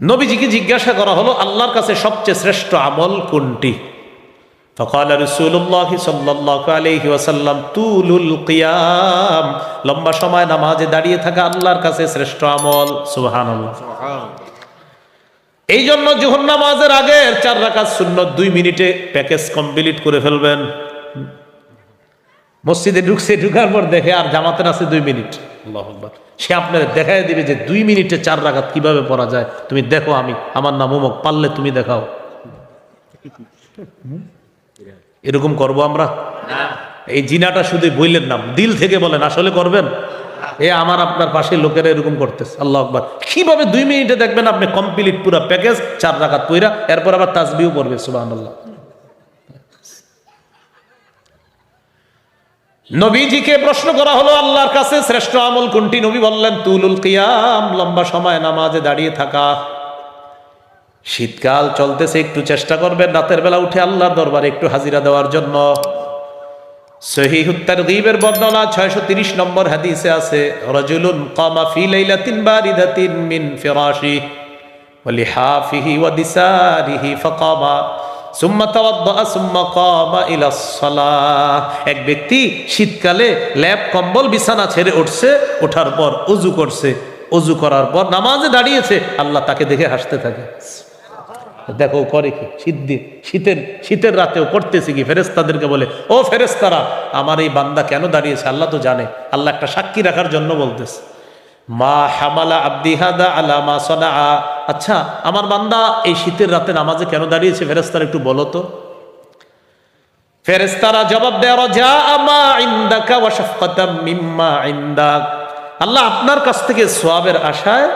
নবীজিকে জিজ্ঞাসা করা হলো আল্লাহর কাছে সবচেয়ে শ্রেষ্ঠ আমল কোনটি? ফকাল রসুল্লাহ সাল্লাহ আলহি ওয়াসাল্লাম তুলুল কিয়াম লম্বা সময় নামাজে দাঁড়িয়ে থাকা আল্লাহর কাছে শ্রেষ্ঠ আমল। সুহান এই জন্য জুহর নামাজের আগে চার রাখা শূন্য দুই মিনিটে প্যাকেজ কমপ্লিট করে ফেলবেন। মসজিদে ঢুকছে ঢুকার পর দেখে আর জামাতের আছে দুই মিনিট। আল্লাহ। সে আপনাদের দেখাই দিবে যে দুই মিনিটে চার রাকাত কীভাবে পড়া যায়। তুমি দেখো আমি, আমার নাম অমুক পারলে তুমি দেখাও। এরকম করব আমরা? এই জিনাটা শুধু বললেন নাম দিল থেকে বলেন, আসলে করবেন? এ আমার আপনার পাশে লোকেরা এরকম করতেছে, আল্লাহ আকবার। কীভাবে দুই মিনিটে দেখবেন আপনি কমপ্লিট পুরো প্যাকেজ চার রাকাত পইরা, এরপর আবার তাসবিও পড়বে সুবাহ আল্লাহ নবীজিকে প্রশ্ন করা হলো, আল্লাহর কাছে শ্রেষ্ঠ আমল কোনটি? নবী বললেন, তুলুল কিয়াম, লম্বা সময় নামাজে দাঁড়িয়ে থাকা। শীতকাল চলতেছে, একটু চেষ্টা করবেন রাতের বেলা উঠে আল্লাহর দরবারে একটু হাজিরা দেওয়ার জন্য। সহিহুত্তার বর্ণনা ছয়শো তিরিশ নম্বর হাদিসে আছে ওয়া এক ব্যক্তি শীতকালে ল্যাব, কম্বল, বিছানা ছেড়ে উঠছে, ওঠার পর উজু করছে। অজু করার পর নামাজে দাঁড়িয়েছে, আল্লাহ তাকে দেখে হাসতে থাকে। দেখো করে কি? শীত শীতের শীতের রাতেও করতেছে কি? ফেরেস্তাদেরকে বলে, ও ফেরেস্তারা আমার এই বান্দা কেন দাঁড়িয়েছে? আল্লাহ তো জানে। আল্লাহ একটা সাক্ষী রাখার জন্য বলতেছে। মা হামালা আব্দিহাদা আলা মা সনা আচ্ছা আমার বান্দা এই শীতের রাতে নামাজে কেন দাঁড়িয়েছে? ফেরেস্তারা একটু বলো তো। ফেরেস্তারা জবাব আল্লাহ আপনার কাছ থেকে সোয়াবের আশায়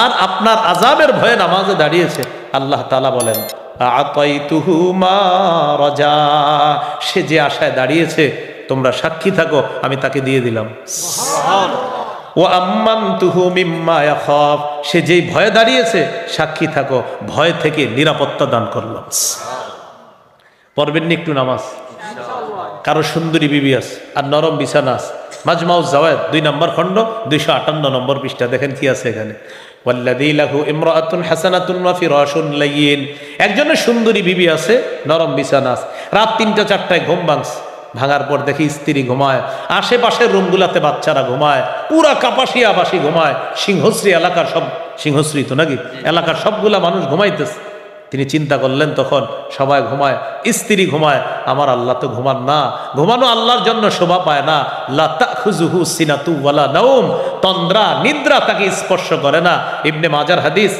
আর আপনার আজাবের ভয়ে নামাজে দাঁড়িয়েছে। আল্লাহ তালা বলেন সে যে আশায় দাঁড়িয়েছে, তোমরা সাক্ষী থাকো, আমি তাকে দিয়ে দিলাম। ও আম্মান তুহু মিম্মা ইয়াখাফ, সে যেই ভয়ে দাঁড়িয়েছে, সাক্ষী থাকো, ভয় থেকে নিরাপত্তা দান করলাম পড়বেন একটু নামাজ? কারও সুন্দরী বিবি আছে, আর নরম বিছানা আছে। মাজমাউজ জাওয়াদ দুই নম্বর খণ্ড, দুইশো আটান্ন নম্বর পৃষ্ঠা, দেখেন কি আছে এখানে। একজনের সুন্দরী বিবি আছে, নরম বিছানা রাত তিনটা চারটায় ঘুম ভাঙছে। ভাঙার পর দেখি স্ত্রী ঘুমায়, আশেপাশের রুমগুলাতে বাচ্চারা ঘুমায়, পুরা কাপাসিয়া বাসি ঘুমায়। সিংহশ্রী এলাকার সব সিংহশ্রী তো নাকি? এলাকার সবগুলা মানুষ ঘুমাইতেছে। তিনি চিন্তা করলেন তখন, সবাই ঘুমায়, স্ত্রী ঘুমায়, আমার আল্লাহ তো ঘুমান না। ঘুমানো আল্লাহর জন্য শোভা পায় না। লাতাখুজুহু সিনাতু ওয়ালা নাউম তন্দ্রা, নিদ্রা তাকে স্পর্শ করে না। ইবনে মাজার হাদিস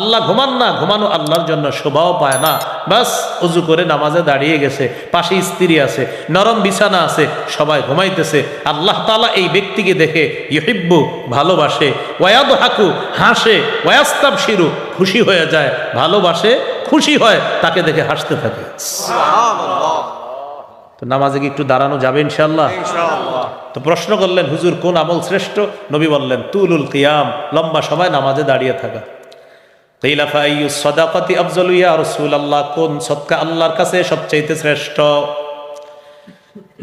আল্লাহ ঘুমান না, ঘুমানো আল্লাহর জন্য শোভাও পায় না। বাস, উজু করে নামাজে দাঁড়িয়ে গেছে, পাশে স্ত্রী আছে, নরম বিছানা আছে, সবাই ঘুমাইতেছে। আল্লাহ তাআলা এই ব্যক্তিকে দেখে ইহিব্বু ভালোবাসে। ওয়াদ হাকু হাসে ওয়াস্তাব শিরু খুশি হয়ে যায়, ভালোবাসে, খুশি হয়, তাকে দেখে হাসতে থাকে। তো নামাজে কি একটু দাঁড়ানো যাবে ইনশাল্লাহ তো প্রশ্ন করলেন হুজুর কোন আমল শ্রেষ্ঠ? নবী বললেন তুলুল কিয়াম লম্বা সময় নামাজে দাঁড়িয়ে থাকা। কিলাফা সদাকাতি আফজলু ইয়া রাসূলুল্লাহ কোন সদকা আল্লাহর কাছে সবচাইতে শ্রেষ্ঠ?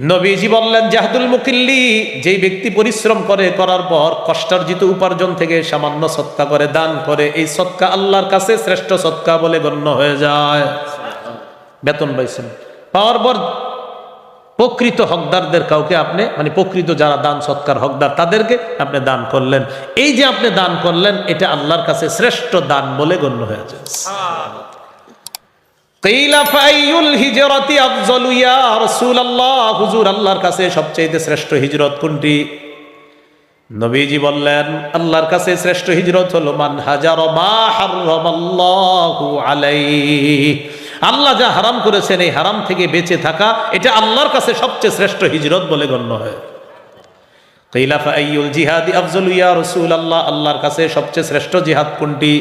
নবীজি বললেন জাহাদুল মুকিল্লি যেই ব্যক্তি পরিশ্রম করে করার পর কষ্টার্জিত উপার্জন থেকে সামান্য সৎকা করে দান করে এই সৎকা আল্লাহর কাছে শ্রেষ্ঠ সৎকা বলে গণ্য হয়ে যায়। বেতন পাইছেন। পাওয়ার পর প্রকৃত হকদারদের কাউকে আপনি মানে প্রকৃত যারা দান সৎকার হকদার, তাদেরকে আপনি দান করলেন। এই যে আপনি দান করলেন, এটা আল্লাহর কাছে শ্রেষ্ঠ দান বলে গণ্য হয়েছে আল্লাহর কাছে শ্রেষ্ঠ হিজরত কোনটি? নবীজি বললেন, আল্লাহর কাছে শ্রেষ্ঠ হলো, মান হাজার মা আল্লাহ যা হারাম করেছেন, এই হারাম থেকে বেঁচে থাকা, এটা আল্লাহর কাছে সবচেয়ে শ্রেষ্ঠ হিজরত বলে গণ্য হয়। কিলা ফাইয়ুল জিহাদি ইয়া রাসূলুল্লাহ, আল্লাহর কাছে সবচেয়ে শ্রেষ্ঠ জিহাদ কোনটি?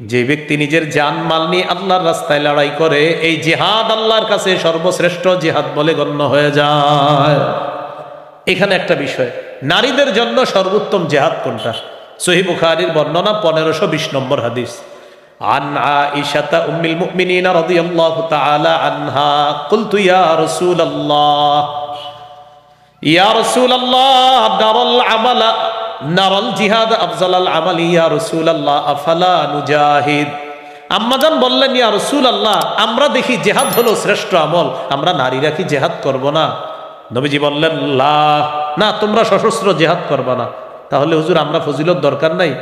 যে ব্যক্তি নিজের জান, মাল নিয়ে আল্লাহর রাস্তায় লড়াই করে, এই জিহাদ আল্লাহর কাছে সর্বশ্রেষ্ঠ জিহাদ বলে গণ্য হয়ে যায়। এখানে একটা বিষয়, নারীদের জন্য সর্বোত্তম জেহাদ কোনটা? সহি বুখারির বর্ণনা পনেরোশো বিশ নম্বর হাদিস عن عائشة أم المؤمنين رضي الله تعالى عنها قلت يا رسول الله يا رسول الله نرى العمل نرى الجهاد أفضل العمل يا رسول الله أفلا نجاهد আম্মাজান বললেন ইয়া রসুল আল্লাহ আমরা দেখি জেহাদ হলো শ্রেষ্ঠ আমল আমরা নারীরা কি জেহাদ করব না নবীজি বললেন লা না তোমরা সশস্ত্র জেহাদ করবা না তাহলে হুজুর আমরা ফজিলত দরকার নাই।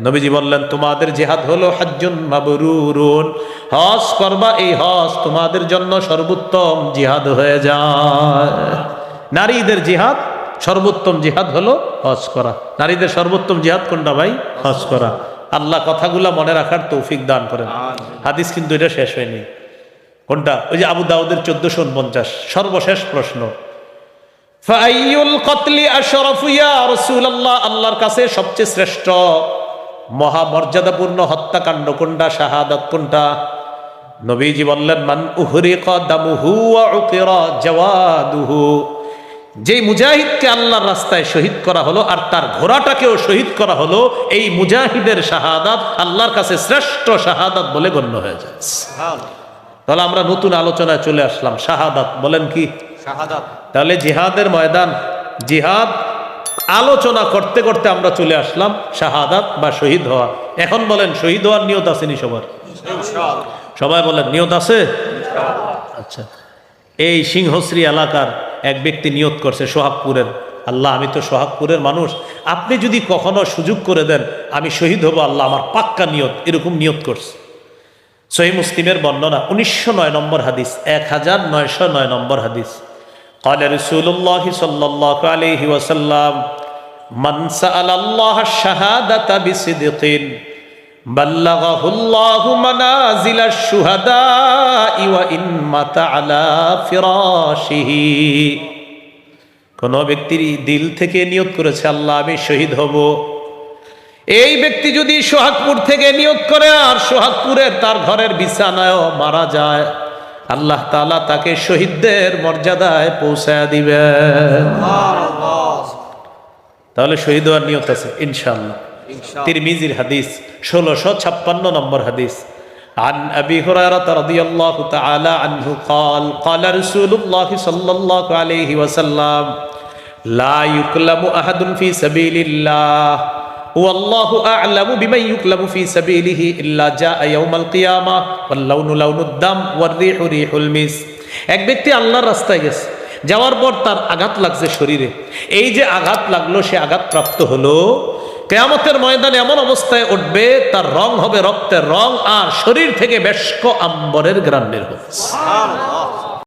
নবীজি বললেন তোমাদের জেহাদ হলো হাজ্জুন মাবরুরুন। হজ করবা এই হজ তোমাদের জন্য সর্বোত্তম জিহাদ হয়ে যায়। নারীদের জিহাদ সর্বোত্তম জিহাদ হলো হজ করা। নারীদের সর্বোত্তম জিহাদ কোনটা ভাই? হজ করা। আল্লাহ কথাগুলা মনে রাখার তৌফিক দান করেন। হাদিস কিন্তু এটা শেষ হয়নি। কোনটা? ওই যে আবু দাউদের চোদ্দশো উনপঞ্চাশ। সর্বশেষ প্রশ্ন। ফাইয়ুল কতলি আশরাফু ইয়া রাসূলুল্লাহ আল্লাহর কাছে সবচেয়ে শ্রেষ্ঠ মহামর্যাদাপূর্ণ হত্যাকাণ্ড কোনটা শাহাদাত কোনটা? নবীজি বললেন মান উহরিকা দামুহু ওয়া উকিরা জাওয়াদুহু। যেই মুজাহিদকে আল্লাহর রাস্তায় শহীদ করা হলো আর তার ঘোড়াটাকেও শহীদ করা হলো এই মুজাহিদের শাহাদাত আল্লাহর কাছে শ্রেষ্ঠ শাহাদাত বলে গণ্য হয়ে যায়। তাহলে আমরা নতুন আলোচনায় চলে আসলাম শাহাদাত বলেন কি? শাহাদাত। তাহলে জিহাদের ময়দান জিহাদ আলোচনা করতে করতে আমরা চলে আসলাম শাহাদাত বা শহীদ হওয়া। এখন বলেন শহীদ হওয়ার নিয়ত আসেনি সবার? সবাই বলেন নিয়ত আছে? আচ্ছা। এই সিংহশ্রী এলাকার এক ব্যক্তি নিয়ত করছে সোহাগপুরের। আল্লাহ আমি তো সোহাগপুরের মানুষ। আপনি যদি কখনো সুযোগ করে দেন আমি শহীদ হব আল্লাহ আমার পাক্কা নিয়ত এরকম নিয়ত করছে। সহি মুসলিমের বর্ণনা উনিশশো নয় নম্বর হাদিস এক হাজার নয়শো নয় নম্বর হাদিস। قال رسول الله صلى الله عليه وسلم من سأل الله الشهادة بصدق بلغه الله منازل الشهداء وإن مات على فراشه কোন ব্যক্তির দিল থেকে নিয়োগ করেছে আল্লাহ আমি শহীদ হব এই ব্যক্তি যদি সোহাগপুর থেকে নিয়োগ করে আর সোহাগপুরের তার ঘরের বিছানায়ও মারা যায় আল্লাহ তাআলা তাকে শহীদদের মর্যাদায় পৌঁছায় দিবেন তাহলে শহীদ হওয়ার নিয়ত আছে ইনশাআল্লাহ ইনশাআল্লাহ তিরমিজির হাদিস ষোলোশো ছাপ্পান্ন নম্বর হাদিস عن أبي هريرة رضي الله تعالى عنه قال قال رسول الله صلى الله عليه وسلم لا يكلم أحد في سبيل الله লাউনু এক ব্যক্তি আল্লাহর রাস্তায় গেছে, যাওয়ার পর তার আঘাত লাগছে শরীরে। এই যে আঘাত লাগল, সে আঘাত প্রাপ্ত হলো, কেয়ামতের ময়দানে এমন অবস্থায় উঠবে, তার রং হবে রক্তের রং আর শরীর থেকে বেশক আম্বরের গ্রান্ডের হবে